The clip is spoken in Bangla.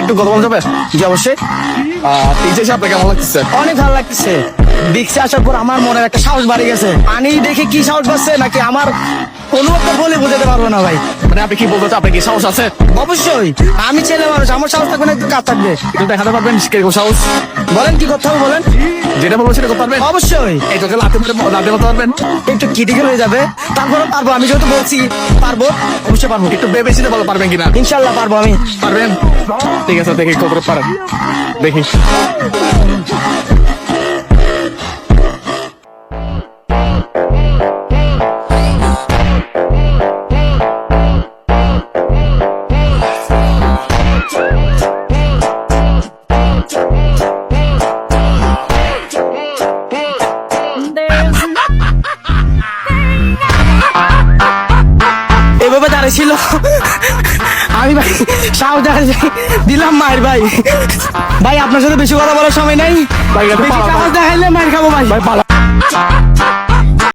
একটু কথা বলা যাবে জি, অবশ্যই। টিচে এসে আপনার কেমন লাগতেছে? অনেক ভালো লাগতেছে। দেখতে আসার পর আমার মনের একটা সাহস বাড়ি গেছে। পানি দেখে কি সাহস বাড়ছে, নাকি আমার অনুভবটা বলে বোঝাতে পারব না ভাই। মানে আপনি কি বলতে চান? আপনার কি সাহস আছে? অবশ্যই। আমি ছেলে মানুষ আমার সাহস থাকবে না একটু কাজ থাকবে। একটু দেখাতে পারবেন? কীরকম সাহস? বলেন কি করতে হবে বলেন? যেটা বলব সেটা করতে পারবেন? অবশ্যই। এই তোকে লাতে মেরে লাতে করতে পারবেন? একটু ক্রিটিক্যাল হয়ে যাবে। তারপরে পারব আমি যেহেতু বলছি পারব। অবশ্যই পারব। একটু ভেবে চিন্তে বলো পারবেন কিনা? ইনশাল্লাহ পারব আমি। পারবেন? ঠিক আছে দেখি কত পারেন। দেখি। এভাবে দাঁড়িয়েছিল আমি ভাই সাহস দেখা দিলাম মায়ের ভাই। ভাই আপনার সাথে বেশি কথা বলার সময় নাই। ভাই, বেশি সাহস দেখাইলে মায়ের খাব ভাই। ভাই